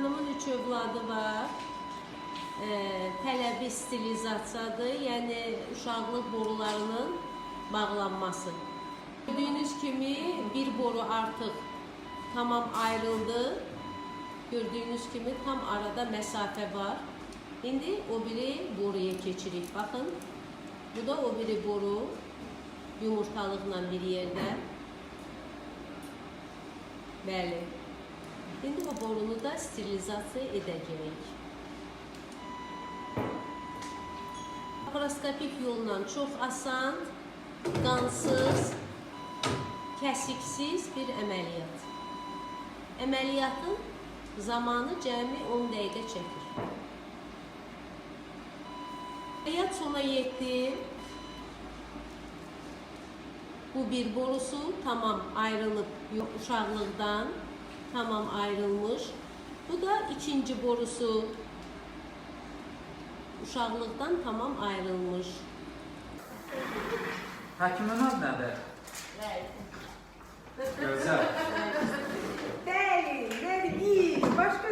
Xanımın üç övladı var. E, tələbi stilizasiyadır, yəni uşaqlıq borularının bağlanması. Gördüyünüz kimi bir boru artıq tamam ayrıldı. Gördüyünüz kimi tam arada məsafə var. İndi o biri boruya keçirik. Baxın. Bu da o biri boru. Yumurtalıqla bir yerdə. Bəli. İndi o borunu da sterilizasiya edəcəyik. Laparoskopik yolla çox asan, qansız, kəsiksiz bir əməliyyat. Əməliyyatın zamanı cəmi 10 dəqiqə çəkir. Əməliyyat sona yetdi. Bu bir borusu tamam ayrılıp yok uşaqlıqdan Tamam ayrılmış. Bu da ikinci borusu. Uşaqlıqdan tamam ayrılmış. Həkimin adı nədir? Gözəl. Bəli, bəli, başqa